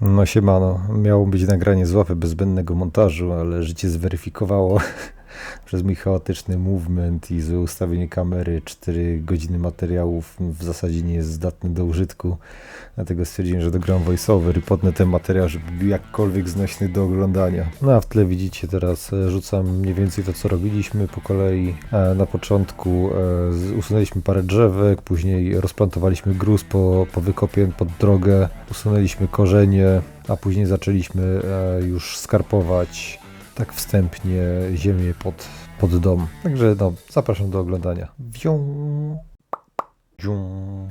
No siemano, miało być nagranie z łapy bez zbędnego montażu, ale życie zweryfikowało przez mój chaotyczny movement i złe ustawienie kamery 4 godziny materiałów w zasadzie nie jest zdatny do użytku. Dlatego stwierdziłem, że dogram voiceover i potnę ten materiał, żeby był jakkolwiek znośny do oglądania. No a w tle widzicie teraz e, rzucam mniej więcej to co robiliśmy po kolei. E, Na początku e, usunęliśmy parę drzewek, później rozplantowaliśmy gruz po, po wykopie pod drogę, usunęliśmy korzenie, a później zaczęliśmy już skarpować tak wstępnie ziemię pod, pod dom. Także no, zapraszam do oglądania. Wzią. Dzium.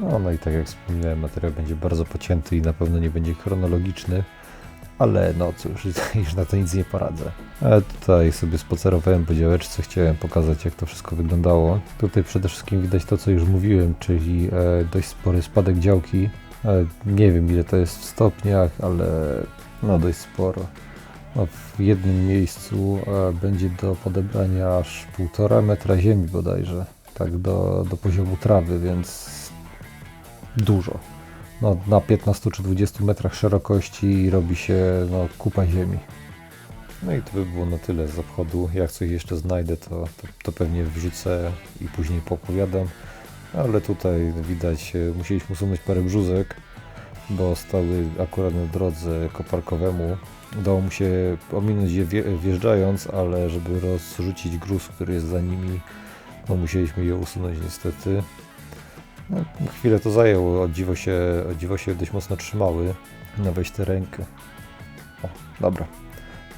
No, no i tak jak wspominałem, materiał będzie bardzo pocięty i na pewno nie będzie chronologiczny, ale no cóż, już na to nic nie poradzę. A tutaj sobie spacerowałem po działeczce, chciałem pokazać jak to wszystko wyglądało. Tutaj przede wszystkim widać to, co już mówiłem, czyli e, dość spory spadek działki. E, nie wiem ile to jest w stopniach, ale no dość sporo. W jednym miejscu e, będzie do podebrania aż 1,5 metra ziemi bodajże, tak do, do poziomu trawy, więc dużo. No, na 15 czy 20 metrach szerokości robi się no, kupa ziemi. No i to by było na tyle z obchodu. Jak coś jeszcze znajdę, to, to, to pewnie wrzucę i później popowiadam. Ale tutaj widać, e, musieliśmy usunąć parę brzuzek, bo stały akurat na drodze koparkowemu. Udało mu się ominąć je wje- wjeżdżając, ale żeby rozrzucić gruz, który jest za nimi, no musieliśmy je usunąć niestety. No, chwilę to zajęło, o dziwo się, o dziwo się dość mocno trzymały na wejść tę rękę. O, dobra.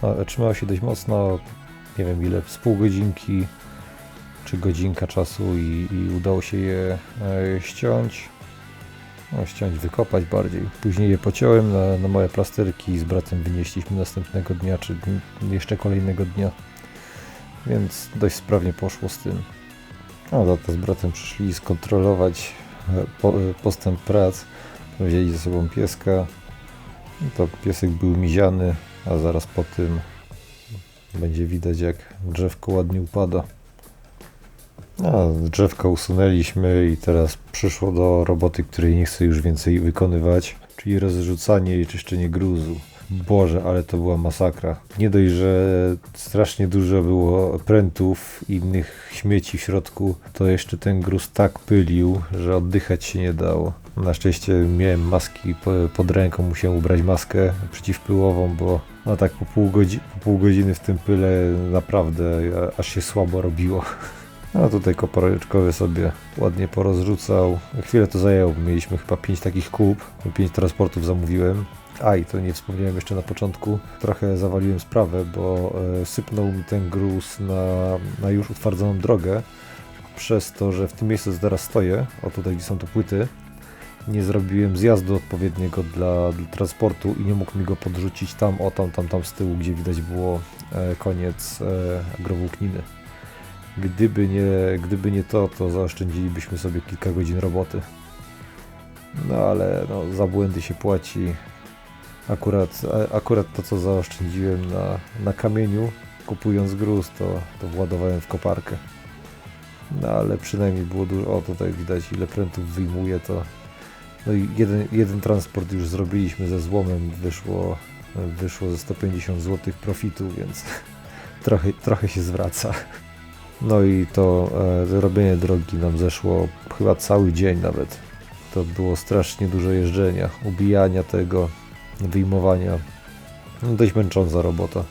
No, trzymało się dość mocno, nie wiem ile, z pół godzinki czy godzinka czasu i, i udało się je e, ściąć. No, ściąć, wykopać bardziej. Później je pociąłem na, na małe plasterki i z bratem wynieśliśmy następnego dnia, czy jeszcze kolejnego dnia. Więc dość sprawnie poszło z tym. No, tata z bratem przyszli skontrolować e, e, postęp prac. Wzięli ze sobą pieska. To piesek był miziany, a zaraz po tym będzie widać jak drzewko ładnie upada. No, drzewka usunęliśmy i teraz przyszło do roboty, której nie chcę już więcej wykonywać, czyli rozrzucanie i czyszczenie gruzu. Boże, ale to była masakra. Nie dość, że strasznie dużo było prętów i innych śmieci w środku, to jeszcze ten gruz tak pylił, że oddychać się nie dało. Na szczęście miałem maski po- pod ręką, musiałem ubrać maskę przeciwpyłową, bo no tak po pół, po pół godziny w tym pyle naprawdę aż się słabo robiło. A tutaj kopareczkowy sobie ładnie porozrzucał. Chwilę to zajęło, bo mieliśmy chyba 5 takich kup, 5 transportów zamówiłem. A i to nie wspomniałem jeszcze na początku, trochę zawaliłem sprawę, bo e, sypnął mi ten gruz na, na już utwardzoną drogę, przez to, że w tym miejscu teraz stoję, o tutaj gdzie są te płyty, nie zrobiłem zjazdu odpowiedniego dla, dla transportu i nie mógł mi go podrzucić tam, o tam, tam, tam z tyłu, gdzie widać było e, koniec e, agrowłókniny. Gdyby nie, gdyby nie to, to zaoszczędzilibyśmy sobie kilka godzin roboty. No ale no, za błędy się płaci. Akurat, akurat to, co zaoszczędziłem na, na kamieniu, kupując gruz, to, to władowałem w koparkę. No ale przynajmniej było dużo. O, tutaj widać, ile prętów wyjmuje to. No i jeden, jeden transport już zrobiliśmy ze złomem, wyszło, wyszło ze 150 zł profitu, więc trochę, trochę się zwraca. No i to e, robienie drogi nam zeszło chyba cały dzień nawet. To było strasznie dużo jeżdżenia, ubijania tego, wyjmowania. No, dość męcząca robota.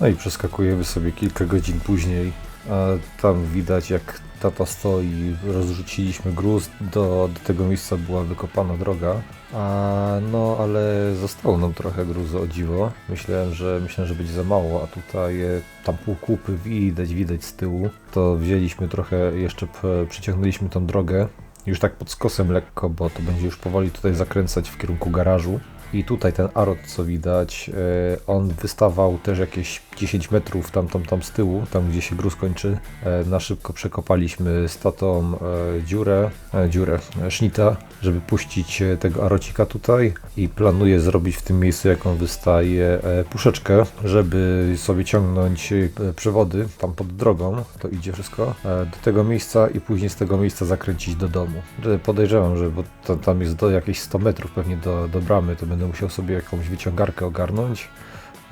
No i przeskakujemy sobie kilka godzin później, a tam widać jak tata stoi, rozrzuciliśmy gruz, do, do tego miejsca była wykopana droga, a no ale zostało nam trochę gruzu o dziwo. Myślałem, że myślałem, że będzie za mało, a tutaj e, tam pół kupy widać, widać z tyłu. To wzięliśmy trochę, jeszcze przeciągnęliśmy tą drogę, już tak pod skosem lekko, bo to będzie już powoli tutaj zakręcać w kierunku garażu. I tutaj ten arot, co widać, e, on wystawał też jakieś 10 metrów tam, tam, tam z tyłu, tam gdzie się gruz kończy. E, Na szybko przekopaliśmy z tatą e, dziurę, dziurę, sznita, żeby puścić tego arocika tutaj i planuję zrobić w tym miejscu, jak on wystaje, puszeczkę, żeby sobie ciągnąć przewody tam pod drogą, to idzie wszystko, do tego miejsca i później z tego miejsca zakręcić do domu. Podejrzewam, że bo tam jest do jakieś 100 metrów pewnie do, do bramy, to będę musiał sobie jakąś wyciągarkę ogarnąć.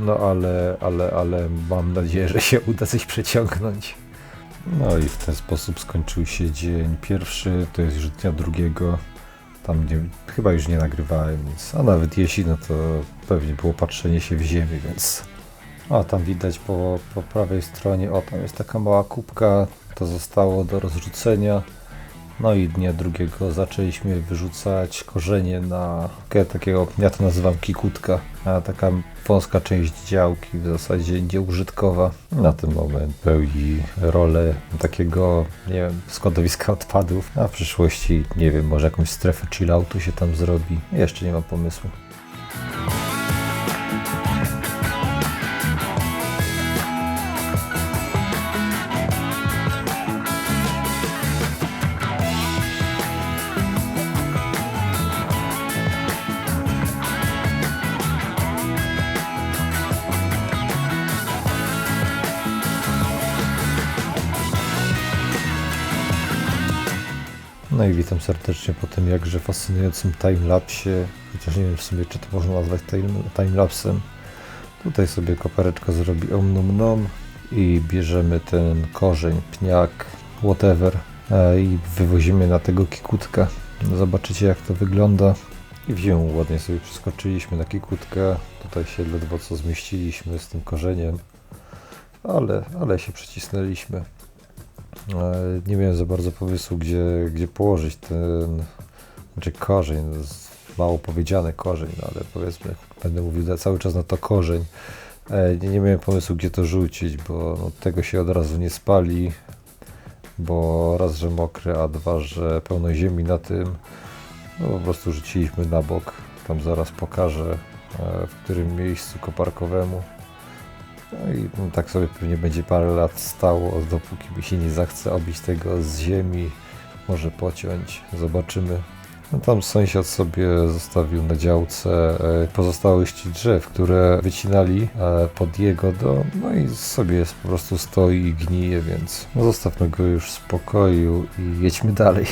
No ale, ale, ale mam nadzieję, że się uda coś przeciągnąć. No i w ten sposób skończył się dzień pierwszy, to jest już dnia drugiego. Tam nie, chyba już nie nagrywałem nic, a nawet jeśli, no to pewnie było patrzenie się w ziemię, więc... A tam widać po, po prawej stronie, o tam jest taka mała kubka, to zostało do rozrzucenia. No i dnia drugiego zaczęliśmy wyrzucać korzenie na takie- takiego, ja to nazywam kikutka, a taka wąska część działki, w zasadzie nieużytkowa. Na ten moment pełni rolę takiego, nie wiem, składowiska odpadów. A w przyszłości, nie wiem, może jakąś strefę chilloutu się tam zrobi. Jeszcze nie mam pomysłu. No i witam serdecznie po tym jakże fascynującym timelapsie, chociaż nie wiem w sumie czy to można nazwać time- timelapsem. Tutaj sobie kopareczka zrobi om nom i bierzemy ten korzeń, pniak, whatever e, i wywozimy na tego kikutka. Zobaczycie jak to wygląda. I w ziemię ładnie sobie przeskoczyliśmy na kikutkę. Tutaj się ledwo co zmieściliśmy z tym korzeniem, ale, ale się przycisnęliśmy. Nie miałem za bardzo pomysłu, gdzie, gdzie położyć ten, znaczy korzeń, mało powiedziane korzeń, no ale powiedzmy, będę mówił cały czas na to korzeń. E, Nie, nie miałem pomysłu, gdzie to rzucić, bo no, tego się od razu nie spali, bo raz, że mokre, a dwa, że pełno ziemi na tym, no po prostu rzuciliśmy na bok. Tam zaraz pokażę, e, w którym miejscu koparkowemu. No i no, tak sobie pewnie będzie parę lat stało, dopóki mi się nie zachce obić tego z ziemi, może pociąć, zobaczymy. No tam sąsiad sobie zostawił na działce e, pozostałości drzew, które wycinali e, pod jego dom, no i sobie jest po prostu stoi i gnije, więc no zostawmy go już w spokoju i jedźmy dalej.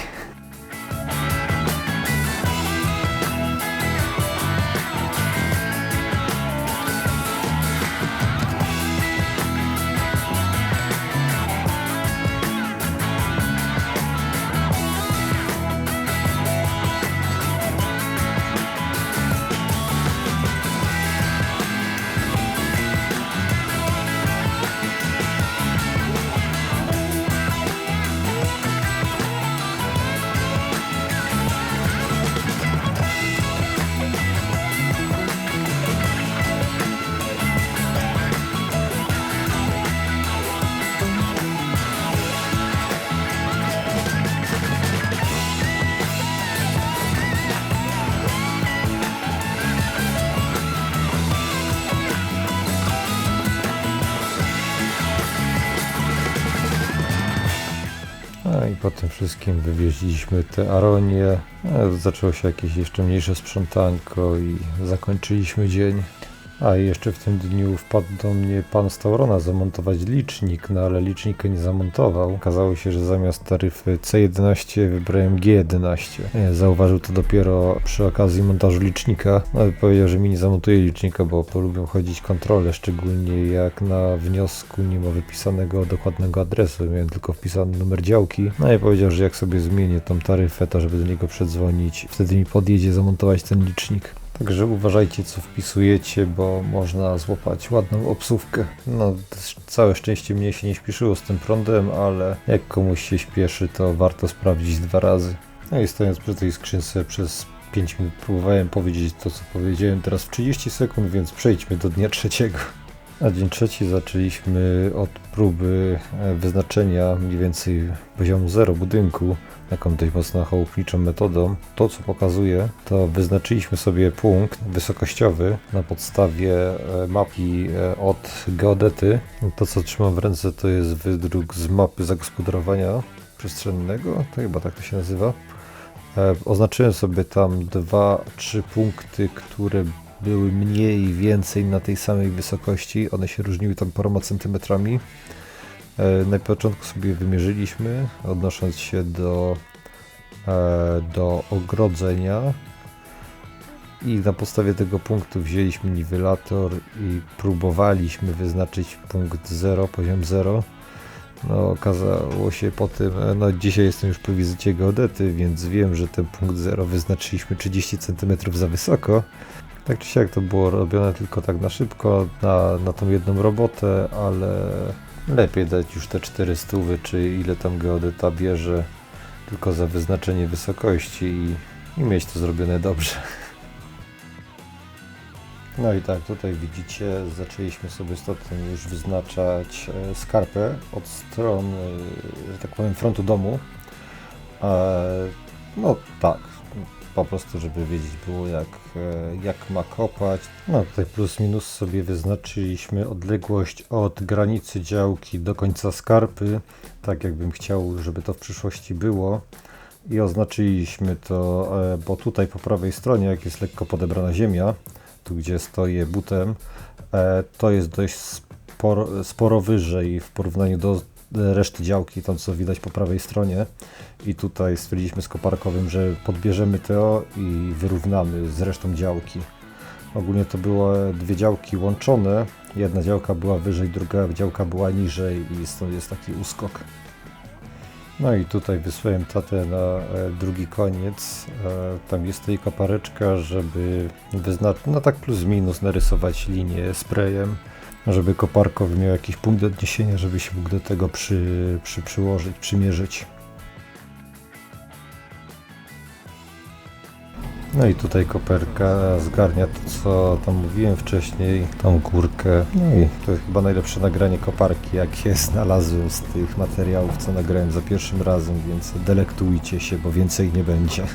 Po tym wszystkim wywieźliśmy te aronie. E, Zaczęło się jakieś jeszcze mniejsze sprzątanko i zakończyliśmy dzień. A i jeszcze w tym dniu wpadł do mnie pan z Taurona zamontować licznik, no ale licznika nie zamontował. Okazało się, że zamiast taryfy C11 wybrałem G11. E, Zauważył to dopiero przy okazji montażu licznika. No ale powiedział, że mi nie zamontuje licznika, bo polubią chodzić kontrole, szczególnie jak na wniosku nie ma wypisanego dokładnego adresu. Miałem tylko wpisany numer działki. No i powiedział, że jak sobie zmienię tą taryfę, to żeby do niego przedzwonić, wtedy mi podjedzie zamontować ten licznik. Także uważajcie, co wpisujecie, bo można złapać ładną obsówkę. No, całe szczęście mnie się nie śpieszyło z tym prądem, ale jak komuś się śpieszy, to warto sprawdzić dwa razy. No i stojąc przy tej skrzynce przez 5 minut próbowałem powiedzieć to, co powiedziałem teraz w 30 sekund, więc przejdźmy do dnia trzeciego. Na dzień trzeci zaczęliśmy od próby e, wyznaczenia mniej więcej poziomu zero budynku taką dość mocno chałupniczą metodą. To, co pokazuje, to wyznaczyliśmy sobie punkt wysokościowy na podstawie e, mapy e, od geodety. To, co trzymam w ręce, to jest wydruk z mapy zagospodarowania przestrzennego, to chyba tak to się nazywa. Oznaczyłem sobie tam dwa, trzy punkty, które były mniej, więcej na tej samej wysokości. One się różniły tam paroma centymetrami. E, Na początku sobie wymierzyliśmy, odnosząc się do, e, do ogrodzenia. I na podstawie tego punktu wzięliśmy niwelator i próbowaliśmy wyznaczyć punkt 0, poziom 0. No, okazało się po tym, e, no dzisiaj jestem już po wizycie geodety, więc wiem, że ten punkt 0 wyznaczyliśmy 30 cm za wysoko. Tak czy siak to było robione tylko tak na szybko, na, na tą jedną robotę, ale lepiej dać już te 400 czy ile tam geodeta bierze tylko za wyznaczenie wysokości i, i mieć to zrobione dobrze. No i tak, tutaj widzicie, zaczęliśmy sobie stąd już wyznaczać e, skarpę od strony, że tak powiem, frontu domu. E, No tak, po prostu, żeby wiedzieć było jak, e, jak ma kopać. No tutaj plus minus sobie wyznaczyliśmy odległość od granicy działki do końca skarpy, tak jakbym chciał, żeby to w przyszłości było. I oznaczyliśmy to, e, bo tutaj po prawej stronie, jak jest lekko podebrana ziemia, tu gdzie stoję butem, e, to jest dość sporo, sporo wyżej w porównaniu do reszty działki, tam co widać po prawej stronie. I tutaj stwierdziliśmy z koparkowym, że podbierzemy to i wyrównamy z resztą działki. Ogólnie to były dwie działki łączone. Jedna działka była wyżej, druga działka była niżej i stąd jest taki uskok. No i tutaj wysłałem tatę na e, drugi koniec. E, tam jest tej kopareczka, żeby wyznaczyć, no tak plus minus narysować linię sprayem, żeby koparkowy miał jakiś punkt odniesienia, żeby się mógł do tego przy, przy, przyłożyć, przymierzyć. No i tutaj koperka zgarnia to, co tam mówiłem wcześniej, tą górkę. No i to chyba najlepsze nagranie koparki, jakie znalazłem z tych materiałów, co nagrałem za pierwszym razem, więc delektujcie się, bo więcej nie będzie.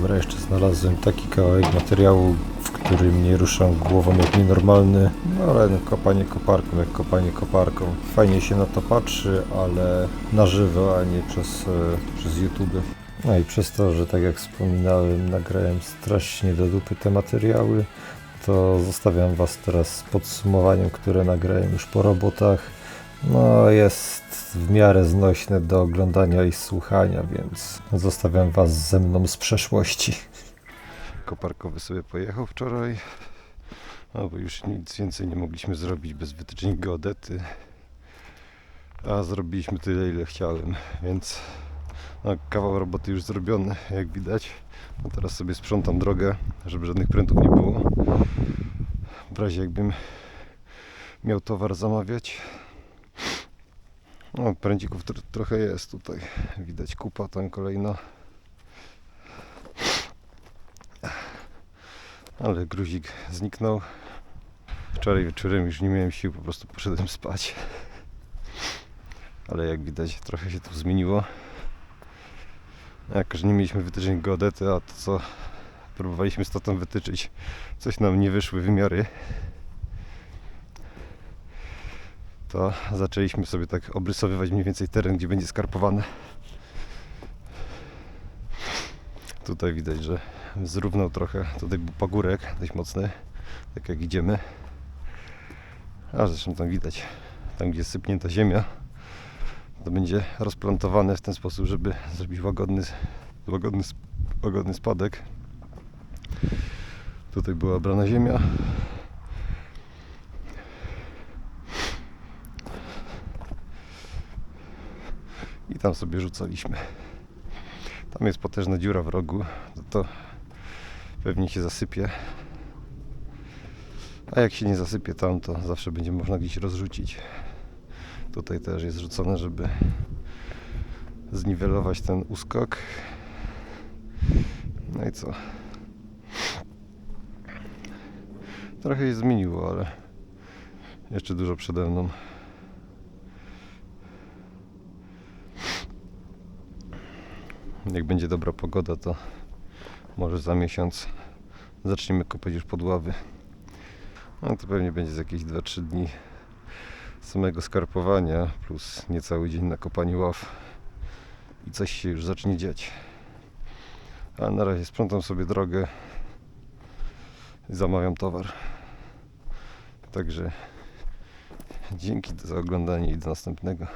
Dobra, jeszcze znalazłem taki kawałek materiału, w którym nie ruszam głową jak nienormalny, no ale no, kopanie koparką jak kopanie koparką. Fajnie się na to patrzy, ale na żywo, a nie przez, e, przez YouTube. No i przez to, że tak jak wspominałem, nagrałem strasznie do dupy te materiały, to zostawiam Was teraz z podsumowaniem, które nagrałem już po robotach. No, jest w miarę znośne do oglądania i słuchania, więc zostawiam Was ze mną z przeszłości. Koparkowy sobie pojechał wczoraj, no bo już nic więcej nie mogliśmy zrobić bez wytyczeń geodety. A zrobiliśmy tyle, ile chciałem, więc no, kawał roboty już zrobiony, jak widać. No teraz sobie sprzątam drogę, żeby żadnych prętów nie było. W razie jakbym miał towar zamawiać. No, pręcików tr- trochę jest tutaj. Widać kupa tam kolejna. Ale gruzik zniknął. Wczoraj wieczorem już nie miałem sił, po prostu poszedłem spać. Ale jak widać trochę się tu zmieniło. Jako, że nie mieliśmy wytyczeń geodety, a to co próbowaliśmy z tatą wytyczyć, coś nam nie wyszły wymiary. To zaczęliśmy sobie tak obrysowywać mniej więcej teren, gdzie będzie skarpowane. Tutaj widać, że zrównał trochę, tutaj był pagórek dość mocny, tak jak idziemy. A zresztą tam widać, tam gdzie jest sypnięta ziemia, to będzie rozplantowane w ten sposób, żeby zrobić łagodny, łagodny, łagodny spadek. Tutaj była brana ziemia, tam sobie rzucaliśmy. Tam jest potężna dziura w rogu, to, to pewnie się zasypie. A jak się nie zasypie tam, to zawsze będzie można gdzieś rozrzucić. Tutaj też jest rzucone, żeby zniwelować ten uskok. No i co? Trochę się zmieniło, ale jeszcze dużo przede mną. Jak będzie dobra pogoda, to może za miesiąc zaczniemy kopać już pod ławy. No to pewnie będzie jakieś 2-3 dni samego skarpowania, plus niecały dzień na kopaniu ław i coś się już zacznie dziać. A na razie sprzątam sobie drogę i zamawiam towar. Także dzięki za oglądanie i do następnego.